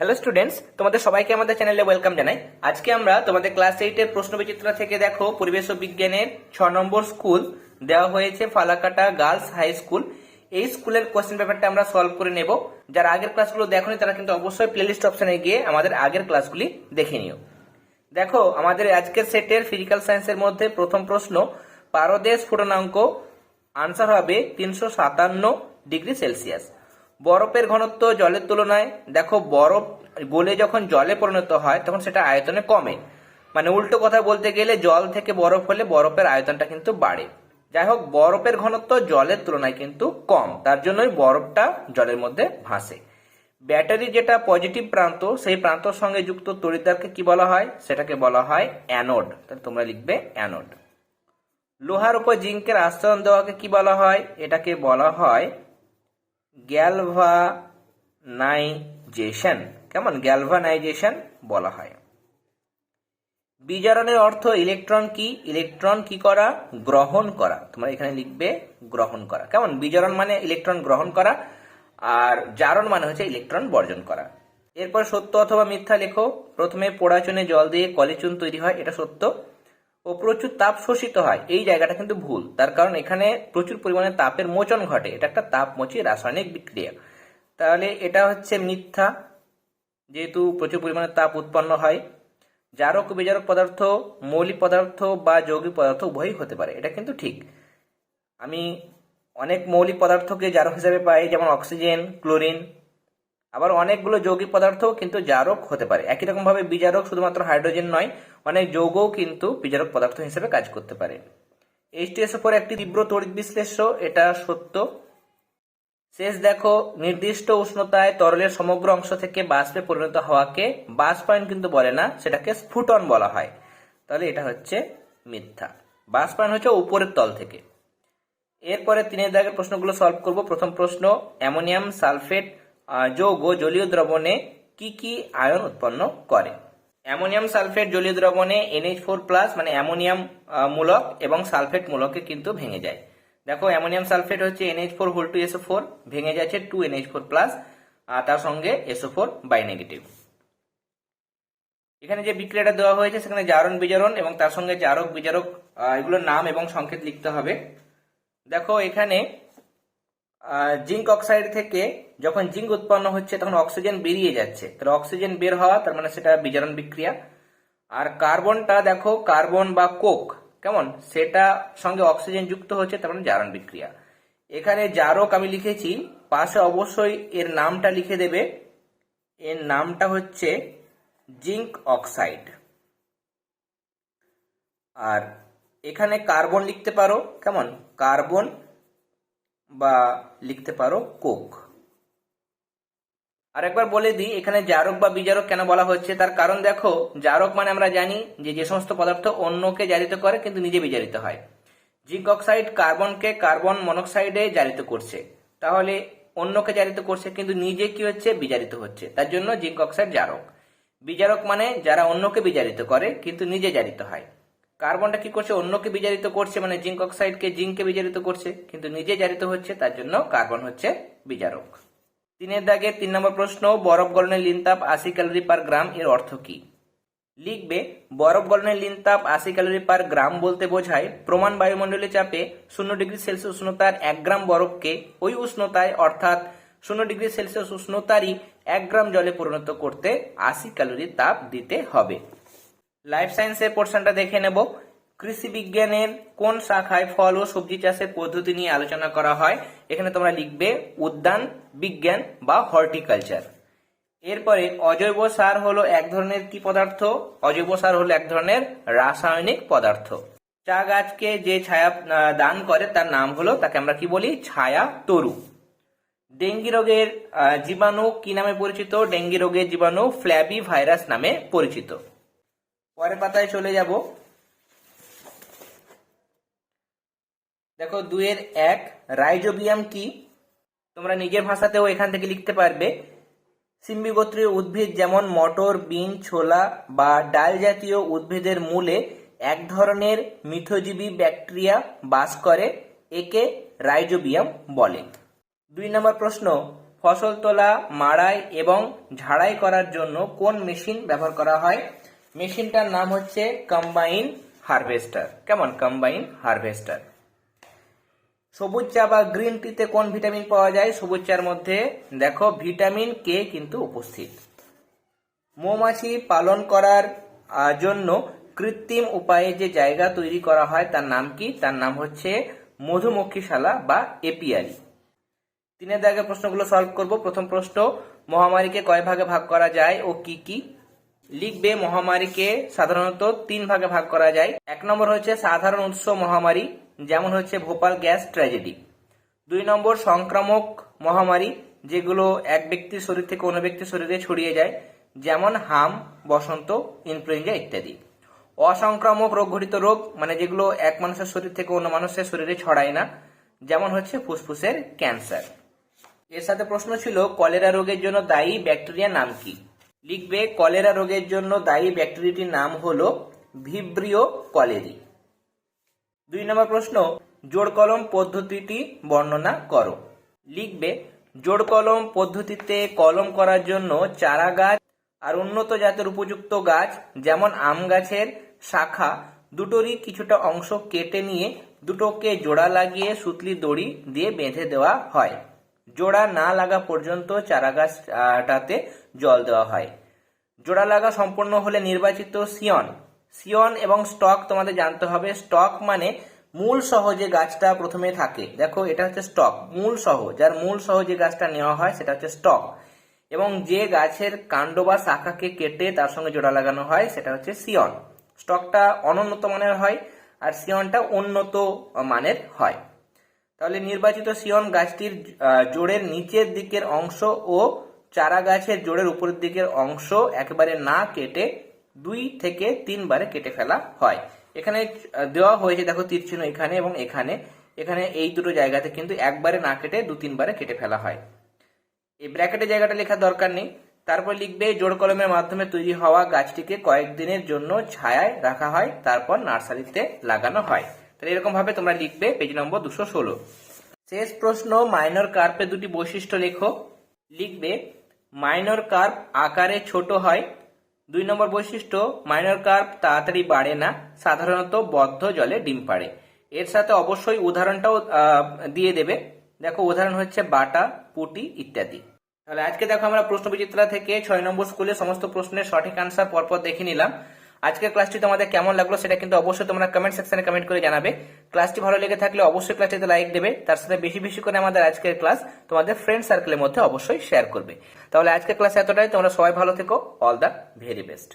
Hello students তোমাদের সবাইকে আমাদের চ্যানেলে ওয়েলকাম জানাই। আজকে আমরা তোমাদের ক্লাস এইটের প্রশ্ন বিচিত্র থেকে দেখো, পরিবেশ ও বিজ্ঞানের ছ নম্বর স্কুল দেওয়া হয়েছে ফালাকাটা গার্লস হাই স্কুল এই স্কুলের কোশ্চেন পেপারটা আমরা সলভ করে নেব। যারা আগের ক্লাসগুলো দেখোনি, তারা কিন্তু অবশ্যই প্লেলিস্ট অপশনে গিয়ে আমাদের আগের ক্লাসগুলি দেখে নিও। দেখো, আমাদের আজকের সেটের ফিজিক্যাল সায়েন্সের মধ্যে প্রথম প্রশ্ন, পারদেশ স্ফুটনাঙ্ক আনসার হবে তিনশো সাতান্ন ডিগ্রি সেলসিয়াস। বরফের ঘনত্ব জলের তুলনায়, দেখো বরফ গলে যখন জলে পরিণত হয়, তখন সেটা আয়তনে কমে। মানে উল্টো কথা বলতে গেলে, জল থেকে বরফ হলে বরফের আয়তনটা কিন্তু বাড়ে। যাই হোক, বরফের ঘনত্ব জলের তুলনায় কিন্তু কম। তার জন্যই বরফটা জলের মধ্যে ভাসে। ব্যাটারি যেটা পজিটিভ প্রান্ত, সেই প্রান্তর সঙ্গে যুক্ত তড়িৎদ্বারকে কি বলা হয়? সেটাকে বলা হয় অ্যানোড। তাহলে তোমরা লিখবে অ্যানোড। লোহার উপর জিঙ্কের আস্তরণ দেওয়াকে কি বলা হয়? এটাকে বলা হয় গ্যালভানাইজেশন। কেমন? গ্যালভানাইজেশন বলা হয়। বিজারণের অর্থ ইলেকট্রন কি? ইলেকট্রন কি করা? গ্রহণ করা। তোমরা এখানে লিখবে গ্রহণ করা। কেমন? বিজারণ মানে ইলেকট্রন গ্রহণ করা, আর জারণ মানে হচ্ছে ইলেকট্রন বর্জন করা। এরপর সত্য অথবা মিথ্যা লেখো। প্রথমে পোড়াচুনে জল দিয়ে কলিচুন তৈরি হয়। এটা সত্য। ও প্রচুর তাপ শোষিত হয়। এই জায়গাটা কিন্তু ভুল। তার কারণ এখানে প্রচুর পরিমাণে তাপের মোচন ঘটে। এটা একটা তাপমোচী রাসায়নিক বিক্রিয়া। তাহলে এটা হচ্ছে মিথ্যা। যেহেতু প্রচুর পরিমাণে তাপ উৎপন্ন হয়, জারক বিজারক পদার্থ, মৌলিক পদার্থ বা যৌগিক পদার্থ উভয়ই হতে পারে। এটা কিন্তু ঠিক। আমি অনেক মৌলিক পদার্থকে জারক হিসাবে পাই, যেমন অক্সিজেন, ক্লোরিন আবার অনেকগুলো যৌগিক পদার্থ কিন্তু জারক হতে পারে। একই রকম ভাবে বিজারক শুধুমাত্র হাইড্রোজেন নয়, অনেক যৌগও কিন্তু বিজারক পদার্থ হিসেবে কাজ করতে পারে। এইচটিএস পরে একটি তীব্র তড়িৎ বিশ্লেষ্য, এটা সত্য। শেষ দেখো, নির্দিষ্ট উষ্ণতায় তরলের সমগ্র অংশ থেকে বাষ্পে পরিণত হওয়াকে বাষ্পায়ন কিন্তু বলে না, সেটাকে স্ফুটন বলা হয়। তাহলে এটা হচ্ছে মিথ্যা। বাষ্পায়ন হচ্ছে উপরের তল থেকে। এরপরে তিনের দাগের প্রশ্নগুলো সলভ করব। প্রথম প্রশ্ন, অ্যামোনিয়াম সালফেট যৌগ জলীয় দ্রবণে কি কি আয়ন উৎপন্ন করে? অ্যামোনিয়াম সালফেট জলীয় দ্রবণে এনএইচ ফোর প্লাস মানে অ্যামোনিয়াম মূলক এবং সালফেট মূলকে কিন্তু ভেঙে যায়। দেখো, অ্যামোনিয়াম সালফেট হচ্ছে NH four whole two SO four ভেঙে যাচ্ছে টু এনএইচ ফোর প্লাস আর তার সঙ্গে এসও ফোর বাই নেগেটিভ এখানে যে বিক্রিয়াটা দেওয়া হয়েছে, সেখানে জারণ, বিজারণ এবং তার সঙ্গে জারক, বিজারক এগুলোর নাম এবং সংকেত লিখতে হবে। দেখো, এখানে জিঙ্ক অক্সাইড থেকে যখন জিঙ্ক উৎপন্ন হচ্ছে, তখন অক্সিজেন বেরিয়ে যাচ্ছে। তাহলে অক্সিজেন বের হওয়া, তার মানে সেটা বিজারণ বিক্রিয়া। আর কার্বনটা দেখো, কার্বন বা কোক, কেমন? সেটা সঙ্গে অক্সিজেন যুক্ত হচ্ছে, তার মানে জারণ বিক্রিয়া। এখানে জারক আমি লিখেছি, পাশে অবশ্যই এর নামটা লিখে দেবে। এর নামটা হচ্ছে জিঙ্ক অক্সাইড। আর এখানে কার্বন লিখতে পারো, কেমন? কার্বন বা লিখতে পারো কোক। আর একবার বলে দিই, এখানে জারক বা বিজারক কেন বলা হচ্ছে? তার কারণ দেখো, জারক মানে আমরা জানি যে যে সমস্ত পদার্থ অন্যকে জারিত করে, কিন্তু নিজে বিজারিত হয়। জিঙ্ক অক্সাইড কার্বনকে কার্বন মনোক্সাইডে জারিত করছে। তাহলে অন্যকে জারিত করছে, কিন্তু নিজে কি হচ্ছে? বিজারিত হচ্ছে। তার জন্য জিঙ্ক অক্সাইড জারক। বিজারক মানে যারা অন্যকে বিজারিত করে, কিন্তু নিজে জারিত হয়। কার্বনটা কি করছে? অন্যকে বিজারিত করছে মানে জিঙ্ক অক্সাইডকে জিঙ্ককে বিজারিত করছে, কিন্তু নিজে জারিত হচ্ছে, তার জন্য কার্বন হচ্ছে বিজারক। তিনের দাগে তিন নম্বর প্রশ্ন, বরফ গলনের লিনতাপ আশি ক্যালোরি পার গ্রাম, এর অর্থ কি? লিখবে, বরফ গলনের লিনতাপ আশি ক্যালোরি পার গ্রাম বলতে বোঝায়, প্রমাণ বায়ুমণ্ডলীয় চাপে শূন্য ডিগ্রি সেলসিয়াস উষ্ণতার এক গ্রাম বরফকে ওই উষ্ণতায়, অর্থাৎ শূন্য ডিগ্রি সেলসিয়াস উষ্ণতারই এক গ্রাম জলে পরিণত করতে আশি ক্যালোরি তাপ দিতে হবে। লাইফ সায়েন্সের পোর্শনটা দেখে নেব। কৃষি বিজ্ঞানের কোন শাখায় ফল ও সবজি চাষের পদ্ধতি নিয়ে আলোচনা করা হয়, এখানে তোমরা লিখবে উদ্যান, বিজ্ঞান বা হর্টিকালচার। এরপরে অজৈব সার হলো এক ধরনের কি পদার্থ? অজৈব সার হলো এক ধরনের রাসায়নিক পদার্থ। চা গাছকে যে ছায়া দান করে তার নাম হলো, তাকে আমরা কি বলি? ছায়া তরু। ডেঙ্গি রোগের জীবাণু কি নামে পরিচিত? ডেঙ্গি রোগের জীবাণু ফ্ল্যাবি ভাইরাস নামে পরিচিত। পরের পাতায় চলে যাব। দেখো দুয়ের এক, রাইজোবিয়াম কি? তোমরা নিজের ভাষাতেও এখান থেকে লিখতে পারবে। সিম্বি গোত্রীয় উদ্ভিদ যেমন মটর, বিন, ছোলা বা ডাল জাতীয় উদ্ভিদের মূলে এক ধরনের মিথজীবী ব্যাকটেরিয়া বাস করে, একে রাইজোবিয়াম বলে। দুই নম্বর প্রশ্ন, ফসল তোলা, মাড়াই এবং ঝাড়াই করার জন্য কোন মেশিন ব্যবহার করা হয়? মেশিনটার নাম হচ্ছে কম্বাইন হারভেস্টার। কেমন? Combine harvester. সবুজ চা বা গ্রিন টিতে কোন ভিটামিন পাওয়া যায়? সবুজ চার মধ্যে দেখো, ভিটামিন কে কিন্তু উপস্থিত। মৌমাছি পালন করার জন্য কৃত্রিম উপায়ে যে জায়গা তৈরি করা হয়, তার নাম কি? তার নাম হচ্ছে মধুমক্ষীশালা বা এপিয়ারি। তিনের দাগে প্রশ্নগুলো সলভ করব। প্রথম প্রশ্ন, মহামারীকে কয় ভাগে ভাগ করা যায় ও কি কি? লিখবে মহামারীকে সাধারণত তিন ভাগে ভাগ করা যায়। এক নম্বর হচ্ছে সাধারণ উৎস মহামারী, যেমন হচ্ছে ভোপাল গ্যাস ট্র্যাজেডি। দুই নম্বর সংক্রামক মহামারী, যেগুলো এক ব্যক্তির শরীর থেকে অন্য ব্যক্তির শরীরে ছড়িয়ে যায়, যেমন হাম, বসন্ত, ইনফ্লুয়েঞ্জা ইত্যাদি। অসংক্রামক রোগ ঘটিত রোগ মানে যেগুলো এক মানুষের শরীর থেকে অন্য মানুষের শরীরে ছড়ায় না, যেমন হচ্ছে ফুসফুসের ক্যান্সার। এর সাথে প্রশ্ন ছিল, কলেরা রোগের জন্য দায়ী ব্যাকটেরিয়ার নাম কি? লিখবে কলেরা রোগের জন্য দায়ী ব্যাকটেরিয়াটির নাম হলো ভিব্রিও কলেরি। দুই নম্বর প্রশ্ন, জোড় কলম পদ্ধতিটি বর্ণনা করো। লিখবে, জোড় কলম পদ্ধতিতে কলম করার জন্য চারা গাছ আর উন্নত জাতের উপযুক্ত গাছ, যেমন আম গাছের শাখা, দুটোরই কিছুটা অংশ কেটে নিয়ে দুটোকে জোড়া লাগিয়ে সুতলি দড়ি দিয়ে বেঁধে দেওয়া হয়। জোড়া না লাগা পর্যন্ত চারা গাছটাতে জল দেওয়া হয়। জোড়া লাগা সম্পূর্ণ হলে নির্বাচিত সিয়ন। সিয়ন এবং স্টক তোমাদের জানতে হবে। স্টক মানে মূল সহ যে গাছটা প্রথমে থাকে। দেখো, এটা হচ্ছে স্টক, মূল সহ যার মূল সহ যে গাছটা নেওয়া হয় সেটা হচ্ছে স্টক। এবং যে গাছের কাণ্ড বা শাখাকে কেটে তার সঙ্গে জোড়া লাগানো হয় সেটা হচ্ছে সিয়ন। স্টকটা অনুন্নত মানের হয় আর সিয়নটা উন্নত মানের হয়। তাহলে নির্বাচিত সিয়ন গাছটির জোড়ের নিচের দিকের অংশ ও চারা গাছের জোড়ের উপরের দিকের অংশ একবারে না কেটে দুই থেকে তিনবারে কেটে ফেলা হয়। এখানে দেওয়া হয়েছে, দেখো, তীর চিহ্ন এখানে এবং এখানে। এখানে এই দুটো জায়গাতে কিন্তু একবারে না কেটে দু তিনবারে কেটে ফেলা হয়। এই ব্র্যাকেটের জায়গাটা লেখার দরকার নেই। তারপর লিখবে, জোড় কলমের মাধ্যমে তৈরি হওয়া গাছটিকে কয়েকদিনের জন্য ছায়ায় রাখা হয়, তারপর নার্সারিতে লাগানো হয়। তাহলে এরকম ভাবে তোমরা লিখবে পেজ নম্বর দুশো ষোলো। শেষ প্রশ্ন মাইনর কার্পের দুটি বৈশিষ্ট্য লেখো। লিখবে মাইনর কার্প আকারে ছোট হয়। দুই নম্বর বৈশিষ্ট্য মাইনর কার্প তাড়াতাড়ি বাড়ে না, সাধারণত বদ্ধ জলে ডিম পাড়ে। এর সাথে অবশ্যই উদাহরণটাও দিয়ে দেবে। দেখো, উদাহরণ হচ্ছে বাটা, পুটি ইত্যাদি। তাহলে আজকে দেখো আমরা প্রশ্ন বিচিত্রা থেকে ছয় নম্বর স্কুলে সমস্ত প্রশ্নের সঠিক আনসার পরপর দেখে নিলাম। আজকের ক্লাসটি তোমাদের কেমন লাগল সেটা কিন্তু অবশ্যই তোমরা কমেন্ট সেকশনে কমেন্ট করে জানাবে। ক্লাসটি ভালো লেগে থাকলে অবশ্যই ক্লাসটিতে লাইক দেবে, তার সাথে বেশি বেশি করে আমাদের আজকের ক্লাস তোমাদের ফ্রেন্ড সার্কেলের মধ্যে অবশ্যই শেয়ার করবে। তাহলে আজকের ক্লাস এতটাই, তোমরা সবাই ভালো থেকো অল দ্য ভেরি বেস্ট